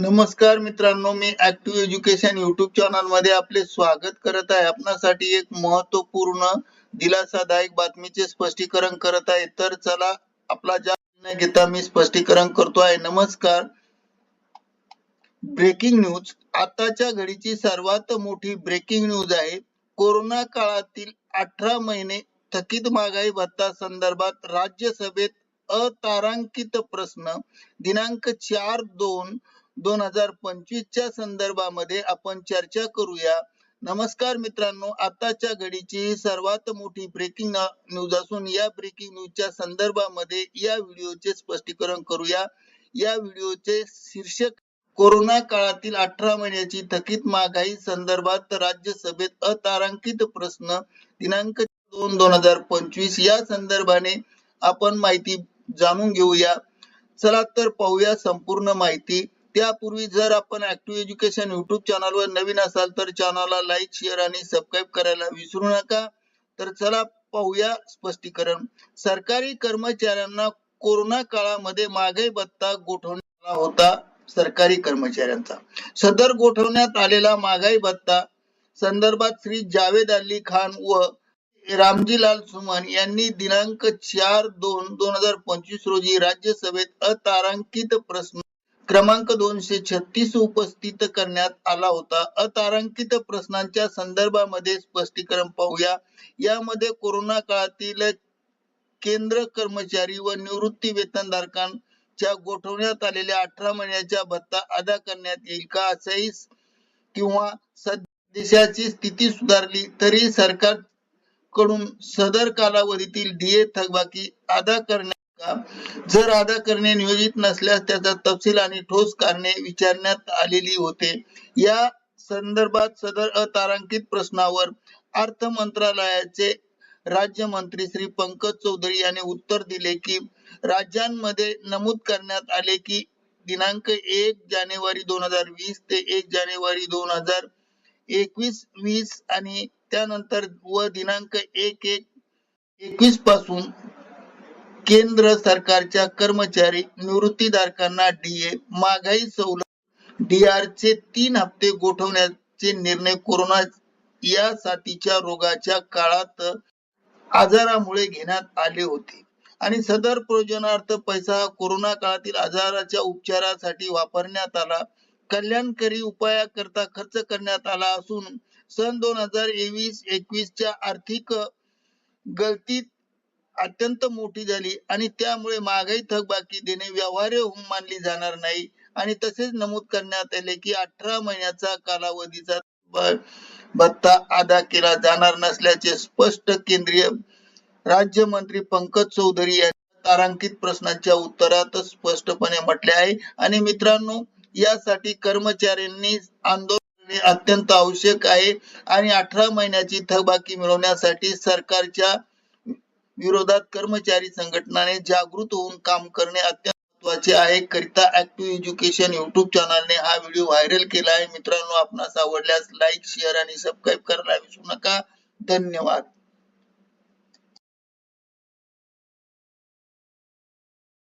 नमस्कार मित्रांनो मी ऍक्टिव्ह एज्युकेशन युट्यूब चॅनलमध्ये आपले स्वागत करत आहे. आपणासाठी एक महत्त्वपूर्ण दिलासादायक बातमीचे स्पष्टीकरण करत आहे. तर चला आपला जा न घेता मी स्पष्टीकरण करतो आहे. नमस्कार. ब्रेकिंग न्यूज आताच्या घडीची सर्वात मोठी ब्रेकिंग न्यूज आहे. कोरोना काळातील अठरा महिने थकीत महागाई भत्ता संदर्भात राज्यसभेत अतारांकित प्रश्न. दिनांक चार दोन दोन हजार पंचवीस च्या संदर्भामध्ये आपण चर्चा करूया. नमस्कार मित्रांनो आताच्या घडीची सर्वात मोठी ब्रेकिंग न्यूज असून या ब्रेकिंग न्यूजच्या संदर्भामध्ये या व्हिडिओचे स्पष्टीकरण करूया. या व्हिडिओचे शीर्षक कोरोना काळातील अठरा महिन्याची थकीत महागाई संदर्भात राज्यसभेत अतारांकित प्रश्न दिनांक दोन दोन हजार पंचवीस या संदर्भाने आपण माहिती जाणून घेऊया. चला तर पाहूया संपूर्ण माहिती. त्यापूर्वी जर आपण ऍक्टिव्ह एज्युकेशन युट्यूब चॅनलवर नवीन असाल तर चॅनलला लाईक शेअर आणि सबस्क्राईब करायला विसरू नका. तर चला पाहूया स्पष्टीकरण. सरकारी कर्मचाऱ्यांना कोरोना काळामध्ये महागाई भत्ता गोठवण्यात होता सरकारी कर्मचाऱ्यांचा. सदर गोठवण्यात आलेला महागाई भत्ता संदर्भात श्री जावेद अली खान व रामजीलाल सुमन यांनी दिनांक चार दोन दोन हजार पंचवीस रोजी राज्यसभेत अतारांकित प्रश्न क्रमांक दोनशे छत्तीस उपस्थित करण्यात आला होता. अतारांकित प्रश्नांच्या संदर्भामध्ये स्पष्टीकरण पाहूया. यामध्ये कोरोना काळातील केंद्र कर्मचारी व निवृत्ती वेतनधारकांच्या गोठवण्यात आलेल्या अठरा महिन्याच्या भत्ता अदा करण्यात येईल का? असेही किंवा देशाची स्थिती सुधारली तरी सरकारकडून सदर कालावधीतील डीए थकबाकी अदा करण्यात का? जर अदा करणे नियोजित नसल्यास त्याचा तपशील आणि ठोस कारणे विचारण्यात आलेली होते. या संदर्भात सदर अतारांकित प्रश्नावर अर्थ मंत्रालयाचे राज्यमंत्री श्री पंकज चौधरी यांनी उत्तर दिले की राज्यांमध्ये नमूद करण्यात आले की दिनांक एक जानेवारी दोन हजार वीस ते एक जानेवारी दोन हजार एकवीस वीस आणि त्यानंतर व दिनांक एक एक एकवीसपासून केंद्र सरकारच्या कर्मचारी निवृत्तीधारकांना डीए महागाई सवलत डीआर चे तीन हप्ते गोठवण्याचे निर्णय कोरोना या साथीच्या रोगाच्या काळात आजारामुळे घेण्यात आले होते. आणि सदर प्रयोजनार्थ पैसा हा कोरोना काळातील आजाराच्या उपचारासाठी वापरण्यात आला. कल्याणकारी उपायाकरता खर्च करण्यात आला असून सन दोन हजार एकवीस एकवीस च्या आर्थिक गळतीत अत्यंत मोठी झाली आणि त्यामुळे महागाई थकबाकी देणे व्यवहार्य होऊन मानली जाणार नाही. आणि तसेच नमूद करण्यात आले की अठरा महिन्याचा कालावधीचा भत्ता अदा केला जाणार नसल्याचे स्पष्ट केंद्रीय राज्यमंत्री पंकज चौधरी यांनी तारांकित प्रश्नांच्या उत्तरात स्पष्टपणे म्हटले आहे. आणि मित्रांनो यासाठी कर्मचाऱ्यांनी आंदोलन अत्यंत आवश्यक आहे. आणि अठरा महिन्याची थकबाकी मिळवण्यासाठी सरकारच्या विरोधात कर्मचारी संघटनाने जागृत होऊन काम करणे अत्यंत महत्त्वाचे आहे. करिता ऍक्टिव्ह एज्युकेशन युट्यूब चॅनलने हा व्हिडिओ व्हायरल केला आहे. मित्रांनो आपणास आवडल्यास लाईक शेअर आणि सबस्क्राईब करायला विसरू नका. धन्यवाद.